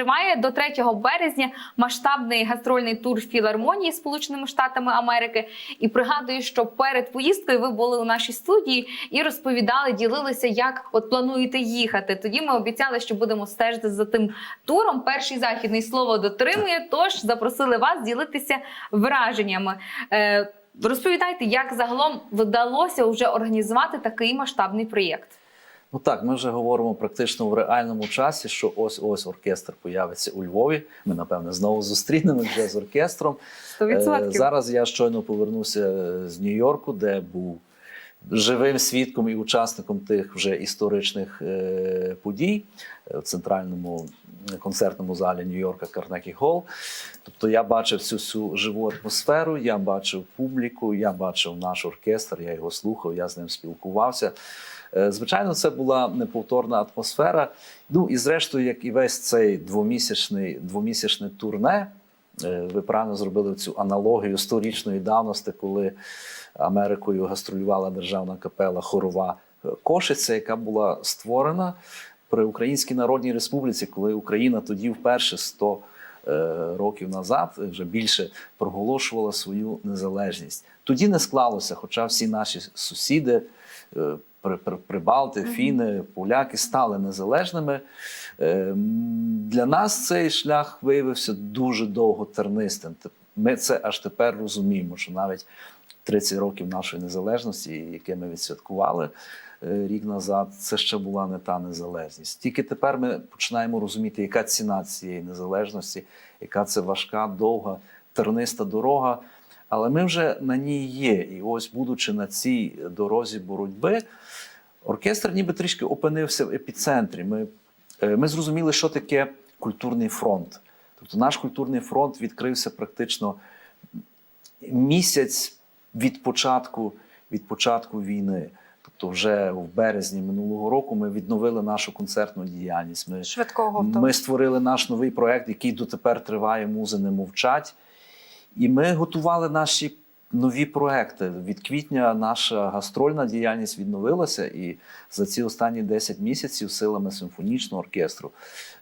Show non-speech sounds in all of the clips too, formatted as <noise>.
Триває до 3 березня масштабний гастрольний тур філармонії Сполученими Штатами Америки. І пригадую, що перед поїздкою ви були у нашій студії і розповідали, ділилися, як от плануєте їхати. Тоді ми обіцяли, що будемо стежити за тим туром. Перший західний слово дотримує. Тож запросили вас ділитися враженнями. Е, Розповідайте, як загалом вдалося вже організувати такий масштабний проєкт. Ну так, ми вже говоримо практично в реальному часі, що ось ось оркестр появиться у Львові. Ми, напевне, знову зустрінемо вже з оркестром. 100%. Е, Зараз я щойно повернувся з Нью-Йорку, де був живим свідком і учасником тих вже історичних е, подій е, в центральному концертному залі Нью-Йорка Карнегі Холл. Тобто я бачив цю всю живу атмосферу, я бачив публіку, я бачив наш оркестр, я його слухав, я з ним спілкувався. Е, Звичайно, це була неповторна атмосфера. Ну і зрештою, як і весь цей двомісячний, двомісячне турне, е, ви правильно зробили цю аналогію сторічної давності, коли Америкою гастролювала державна капела хорова е, Кошиця, яка була створена при Українській Народній Республіці, коли Україна тоді вперше 100 е, років назад вже більше проголошувала свою незалежність. Тоді не склалося, хоча всі наші сусіди. При- при- Прибалти, фіни, поляки стали незалежними. Е, Для нас цей шлях виявився дуже довготернистим. Теп- Ми це аж тепер розуміємо, що навіть 30 років нашої незалежності, яке ми відсвяткували е, рік назад, це ще була не та незалежність. Тільки тепер ми починаємо розуміти, яка ціна цієї незалежності, яка це важка, довга, терниста дорога. Але ми вже на ній є. І ось, будучи на цій дорозі боротьби, оркестр ніби трішки опинився в епіцентрі. Ми, е, ми зрозуміли, що таке культурний фронт. Тобто наш культурний фронт відкрився практично місяць від початку, від початку війни. Тобто, вже в березні минулого року ми відновили нашу концертну діяльність. Ми, Швидкого ми створили наш новий проект, який дотепер триває Музи не мовчать. І ми готували наші нові проекти. Від квітня наша гастрольна діяльність відновилася, і за ці останні 10 місяців силами симфонічного оркестру,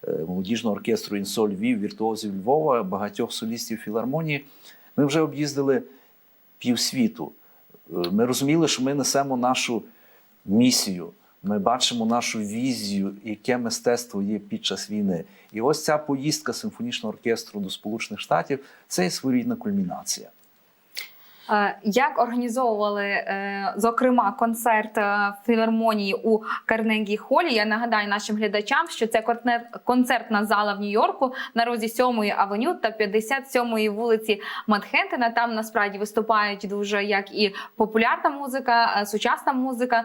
е, молодіжного оркестру Інсоль Львів, віртуозів Львова, багатьох солістів філармонії, ми вже об'їздили півсвіту. Е, Ми розуміли, що ми несемо нашу місію. Ми бачимо нашу візію, яке мистецтво є під час війни. І ось ця поїздка симфонічного оркестру до Сполучених Штатів це є своєрідна кульмінація. Е, Як організовували, е, зокрема, концерт е, філармонії у Карнегі Холі? Я нагадаю нашим глядачам, що це концерт- концертна зала в Нью-Йорку на розі 7-ї авеню та 57-ї вулиці Манхеттена. Там насправді виступають дуже як і популярна музика, сучасна музика,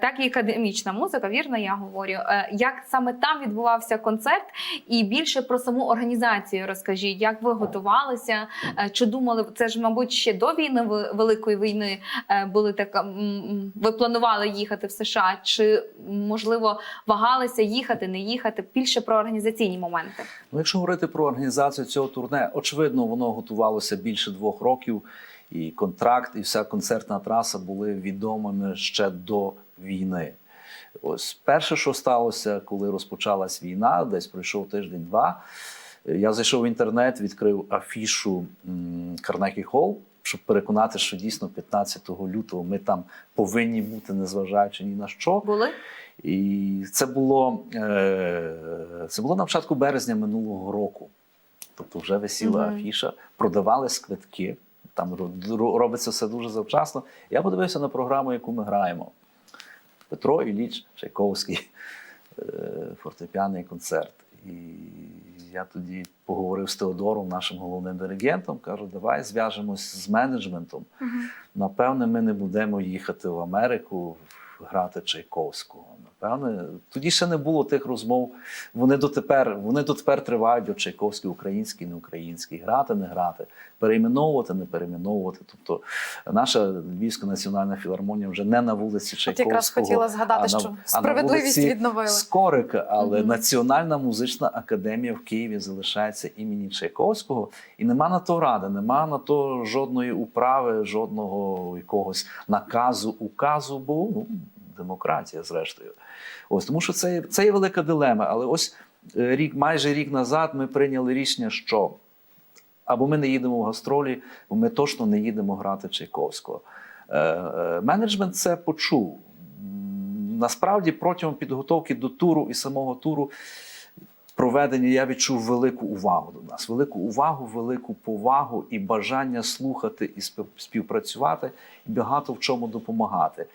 так і академічна музика. Вірно, я говорю. Як саме там відбувався концерт, і більше про саму організацію розкажіть, як ви готувалися? Чи думали це ж, мабуть, ще до війни ви- великої війни е, були м, Ви планували їхати в США? Чи можливо вагалися їхати, не їхати? Більше про організаційні моменти. Ну, якщо говорити про організацію цього турне, очевидно, воно готувалося більше двох років, і контракт, і вся концертна траса були відомими ще до війни. Ось перше, що сталося, коли розпочалась війна, десь пройшов тиждень-два. Я зайшов в інтернет, відкрив афішу Карнегі Холл, щоб переконати, що дійсно 15 лютого ми там повинні бути, незважаючи ні на що. Були І це було, е, це було на початку березня минулого року. Тобто вже висіла Мгм. афіша, продавались квитки. Там ро- ро- робиться все дуже завчасно. Я подивився на програму, яку ми граємо. Петро Ілліч Чайковський, е, фортепіаний концерт. І я тоді поговорив з Теодором, нашим головним диригентом. Кажу, давай зв'яжемось з менеджментом. Напевне, ми не будемо їхати в Америку грати Чайковського. Напевне, тоді ще не було тих розмов. Вони дотепер, вони дотепер тривають от Чайковський, український, не український, грати, не грати, перейменовувати, не перейменовувати. Тобто наша Львівська національна філармонія вже не на вулиці От якраз хотіла а згадати, на- що а на справедливість відновили. Скорика, але Мгм. Національна музична академія в Києві залишається імені Чайковського, і нема на то ради, нема на то жодної управи, жодного якогось наказу, указу, бо ну, демократія, зрештою. Ось тому, що це, це є велика дилема. Але ось е, рік, майже рік назад ми прийняли рішення, що або ми не їдемо в гастролі, бо ми точно не їдемо грати Чайковського. Е, е, Менеджмент це почув. Насправді, протягом підготовки до туру і самого туру проведення я відчув велику увагу до нас, велику увагу, велику повагу і бажання слухати і співпрацювати, і багато в чому допомагати.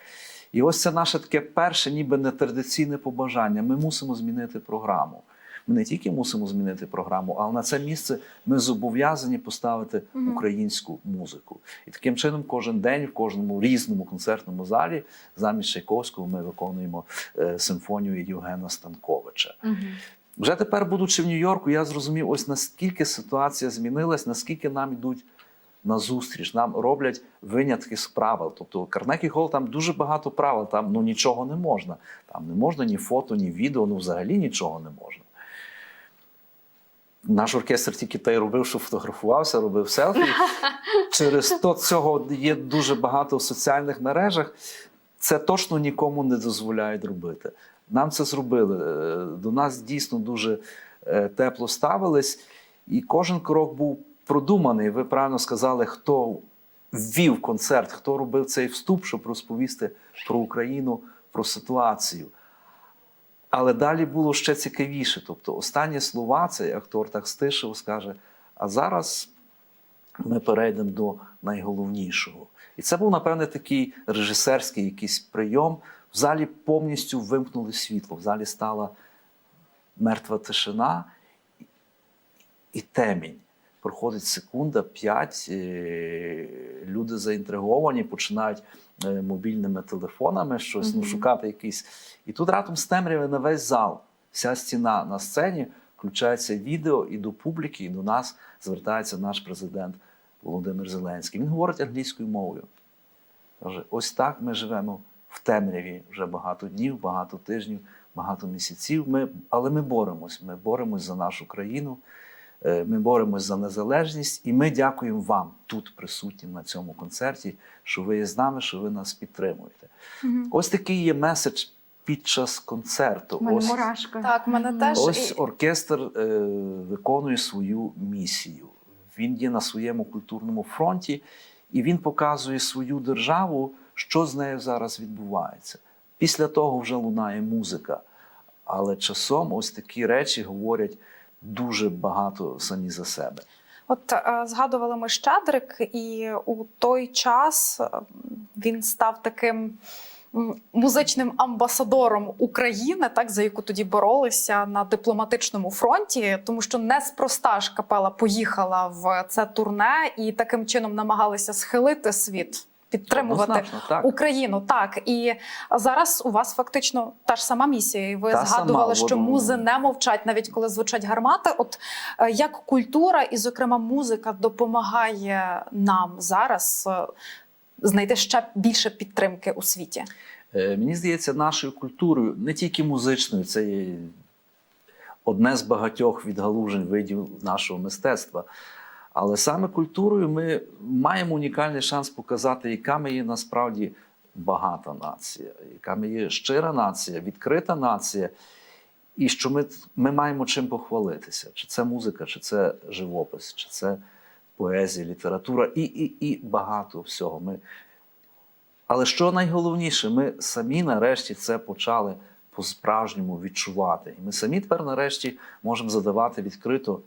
І ось це наше таке перше, ніби нетрадиційне побажання. Ми мусимо змінити програму. Ми не тільки мусимо змінити програму, але на це місце ми зобов'язані поставити українську музику. І таким чином, кожен день в кожному різному концертному залі замість Чайковського ми виконуємо е, симфонію Євгена Станковича. Вже тепер, будучи в Нью-Йорку, я зрозумів, ось наскільки ситуація змінилась, наскільки нам йдуть на зустріч, нам роблять винятки з правил. Тобто Карнекі Холл там дуже багато правил, там ну нічого не можна. Там не можна ні фото, ні відео, ну взагалі нічого не можна. Наш оркестр тільки те й робив, що фотографувався, робив селфі. <laughs> Через то цього є дуже багато в соціальних мережах. Це точно нікому не дозволяють робити. Нам це зробили. Е, До нас дійсно дуже е, тепло ставились, і кожен крок був продуманий. Ви правильно сказали, хто ввів концерт, хто робив цей вступ, щоб розповісти про Україну, про ситуацію. Але далі було ще цікавіше. Тобто, останні слова цей актор так стишив, скаже: а зараз ми перейдемо до найголовнішого. І це був, напевне, такий режисерський якийсь прийом. В залі повністю вимкнули світло, в залі стала мертва тишина і темінь. Проходить секунда, п'ять, е, люди заінтриговані, починають е, мобільними телефонами щось ну, шукати якийсь. І тут раптом з темряви на весь зал, вся стіна на сцені, включається відео, і до публіки, і до нас звертається наш президент Володимир Зеленський. Він говорить англійською мовою. Каже, ось так ми живемо в темряві вже багато днів, багато тижнів, багато місяців. Ми, але ми боремось. Ми боремось за нашу країну, ми боремось за незалежність, і ми дякуємо вам тут, присутнім на цьому концерті, що ви є з нами, що ви нас підтримуєте. Мгм. Ось такий є меседж під час концерту. Мене Ось, мурашка. Так, мене теж. ось оркестр е, виконує свою місію. Він є на своєму культурному фронті, і він показує свою державу, що з нею зараз відбувається. Після того вже лунає музика. Але часом ось такі речі говорять дуже багато самі за себе. От е, згадували ми Щедрик, і у той час е, він став таким музичним амбасадором України, так за яку тоді боролися на дипломатичному фронті, тому що неспроста ж капела поїхала в це турне і таким чином намагалися схилити світ, підтримувати Однозначно, так. Україну. Так і зараз у вас фактично та ж сама місія. І ви Та згадували, сама, що музи не мовчать, навіть коли звучать гармати. От е, як культура і, зокрема, музика допомагає нам зараз е, знайти ще більше підтримки у світі. Е, Мені здається, нашою культурою, не тільки музичною, це є одне з багатьох відгалужень видів нашого мистецтва. Але саме культурою ми маємо унікальний шанс показати, яка ми є насправді багата нація, яка ми є щира нація, відкрита нація, і що ми, ми маємо чим похвалитися. Чи це музика, чи це живопис, чи це поезія, література і, і, і багато всього. Ми але що найголовніше, ми самі нарешті це почали по-справжньому відчувати. І ми самі тепер нарешті можемо задавати відкрито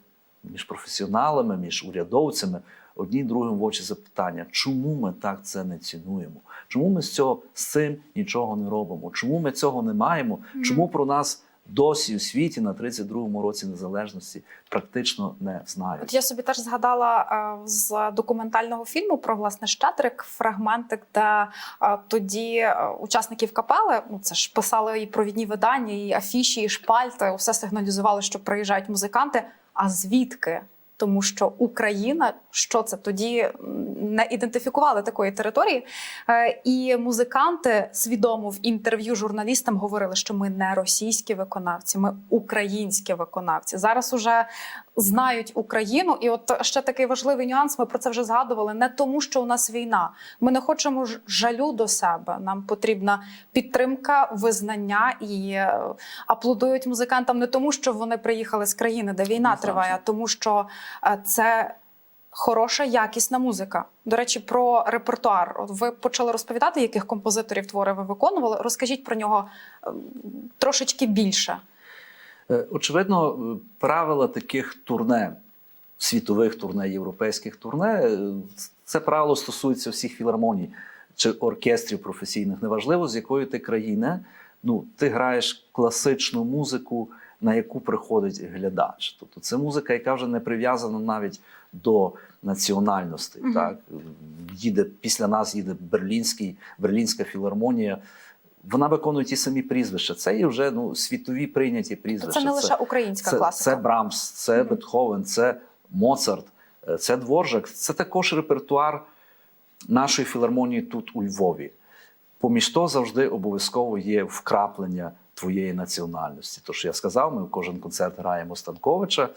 між професіоналами, між урядовцями одні другим в очі запитання, чому ми так це не цінуємо? Чому ми з цього з цим нічого не робимо? Чому ми цього не маємо? Чому про нас досі у світі на 32-му році незалежності практично не знають? От я собі теж згадала е, з документального фільму про власне Щедрик, фрагментик, де е, тоді е, учасників капели, ну це ж писали і провідні видання, і афіші, і шпальти, усе сигналізували, що приїжджають музиканти. А звідки? Тому що Україна, що це тоді не ідентифікували такої території. Е, І музиканти свідомо в інтерв'ю журналістам говорили, що ми не російські виконавці, ми українські виконавці. Зараз уже знають Україну. І от ще такий важливий нюанс. Ми про це вже згадували. Не тому, що у нас війна. Ми не хочемо жалю до себе. Нам потрібна підтримка, визнання і е, аплодують музикантам не тому, що вони приїхали з країни, де війна Однозначно. триває, а тому, що е, це. Хороша, якісна музика. До речі, про репертуар. Ви почали розповідати, яких композиторів твори ви виконували. Розкажіть про нього е, трошечки більше. Е, Очевидно, е, правила таких турне, світових турне, європейських турне, е, це правило стосується всіх філармоній чи оркестрів професійних. Неважливо, з якої ти країни. Ну, ти граєш класичну музику, на яку приходить глядач. Тобто це музика, яка вже не прив'язана навіть до національностей. Мгм. Так? Їде, після нас їде Берлінський, Берлінська філармонія. Вона виконує ті самі прізвища. Це є вже ну, світові прийняті прізвища. Це не лише українська це, класика. Це Брамс, це Мгм. Бетховен, це Моцарт, е, це Дворжак. Це також репертуар нашої філармонії тут у Львові. Поміж того завжди обов'язково є вкраплення твоєї національності. Тож я сказав, ми в кожен концерт граємо Станковича,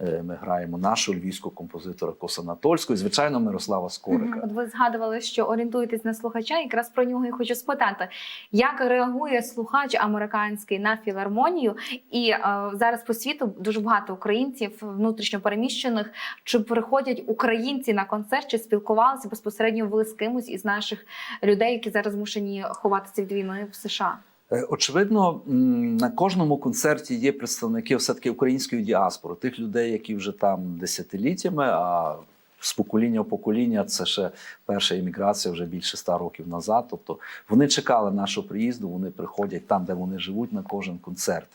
е, ми граємо нашого львівського композитора Косанатольського, і звичайно, Мирослава Скорика. От ви згадували, що орієнтуєтесь на слухача, якраз про нього і хочу спитати, як реагує слухач американський на філармонію, і е, зараз по світу дуже багато українців внутрішньо переміщених. Чи приходять українці на концерт, чи спілкувалися безпосередньо ви з кимось із наших людей, які зараз змушені ховатися від війни в США? Е, Очевидно, на кожному концерті є представники все-таки української діаспори, тих людей, які вже там десятиліттями, а з покоління в покоління це ще перша імміграція вже більше ста років назад. Тобто вони чекали нашого приїзду, вони приходять там, де вони живуть, на кожен концерт.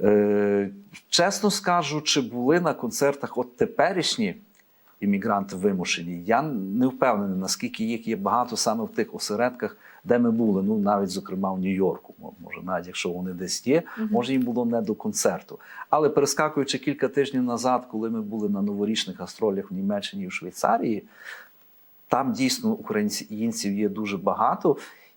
Е, чесно скажу, чи були на концертах от теперішні іммігранти вимушені. Я не впевнений, наскільки їх є багато саме в тих осередках, де ми були. Ну навіть зокрема в Нью-Йорку. Може, навіть якщо вони десь є, може їм було не до концерту. Але перескакуючи кілька тижнів назад, коли ми були на новорічних гастролях в Німеччині і в Швейцарії, там дійсно українців є дуже багато.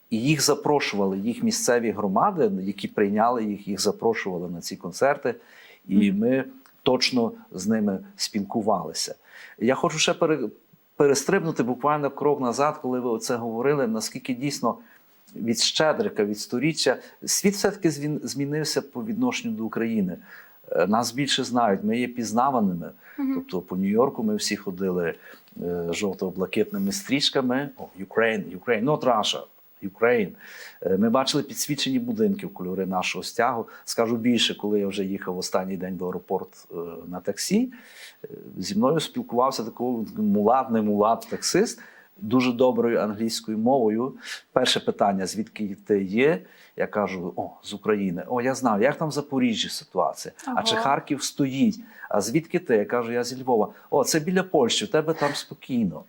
І їх запрошували, їх місцеві громади, які прийняли їх, їх запрошували на ці концерти, і ми точно з ними спілкувалися. Я хочу ще пере, перестрибнути буквально крок назад, коли ви оце говорили, наскільки дійсно від Щедрика, від сторіччя, світ все-таки змінився по відношенню до України. Е, Нас більше знають, ми є пізнаваними. Тобто по Нью-Йорку ми всі ходили е, жовто-блакитними стрічками. О, Ukraine, Ukraine, not Russia, Ukraine. Е, Ми бачили підсвічені будинки в кольори нашого стягу. Скажу більше, коли я вже їхав останній день в аеропорт е, на таксі, е, зі мною спілкувався такий мулат, не мулат, таксист. Дуже доброю англійською мовою. Перше питання: звідки ти є? Я кажу: о, з України. О, я знаю, як там в Запоріжжі ситуація. А чи Харків стоїть? А звідки ти? Я кажу, я зі Львова. О, це біля Польщі, в тебе там спокійно.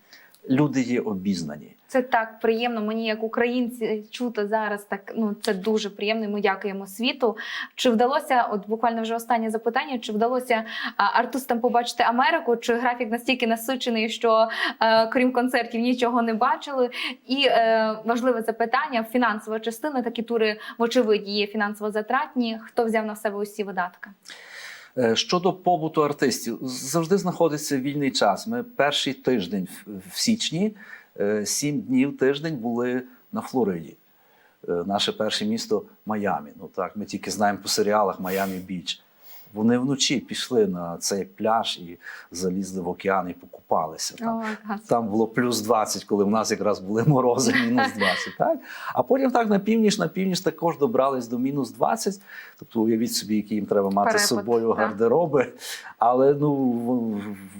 Люди є обізнані. Це так приємно. Мені як українці чути зараз. Так ну це дуже приємно. Ми дякуємо світу. Чи вдалося, от буквально вже останнє запитання, чи вдалося артистам побачити Америку? Чи графік настільки насичений, що е, крім концертів нічого не бачили? І е, важливе запитання: фінансова частина. Такі тури, вочевидь, є фінансово затратні. Хто взяв на себе усі видатки? Е, Щодо побуту артистів, завжди знаходиться вільний час. Ми перший тиждень в- січні, е, сім днів тиждень були на Флориді. Е, Наше перше місто Майамі. Ну так, ми тільки знаємо по серіалах Майамі Біч. Вони вночі пішли на цей пляж і залізли в океан і покупалися. Там. О. Там було плюс 20, коли в нас якраз були морози, <laughs> мінус 20. Так? А потім так на північ, на північ також добрались до мінус 20. Тобто уявіть собі, які їм треба мати з собою так. гардероби. Але ну,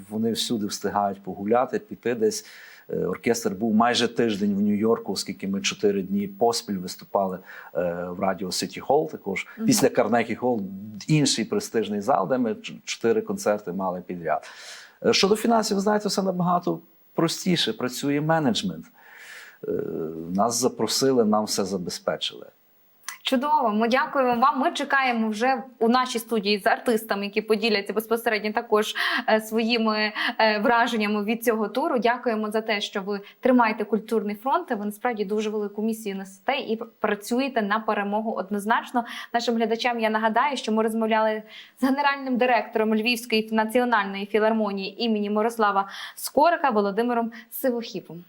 вони всюди встигають погуляти, піти десь. Е, Оркестр був майже тиждень в Нью-Йорку, оскільки ми чотири дні поспіль виступали е, в Радіо Сіті Холл. Також Мгм. після Карнегі Холл інший престижний зал, де ми чотири концерти мали підряд. Е, Щодо фінансів, знаєте, все набагато простіше. Працює менеджмент. Нас запросили, нам все забезпечили. Чудово, ми дякуємо вам. Ми чекаємо вже у нашій студії з артистами, які поділяться безпосередньо також е, своїми е, враженнями від цього туру. Дякуємо за те, що ви тримаєте культурний фронт. Ви насправді дуже велику місію несете і працюєте на перемогу однозначно. Нашим глядачам я нагадаю, що ми розмовляли з генеральним директором Львівської національної філармонії імені Мирослава Скорика Володимиром Сивохіпом.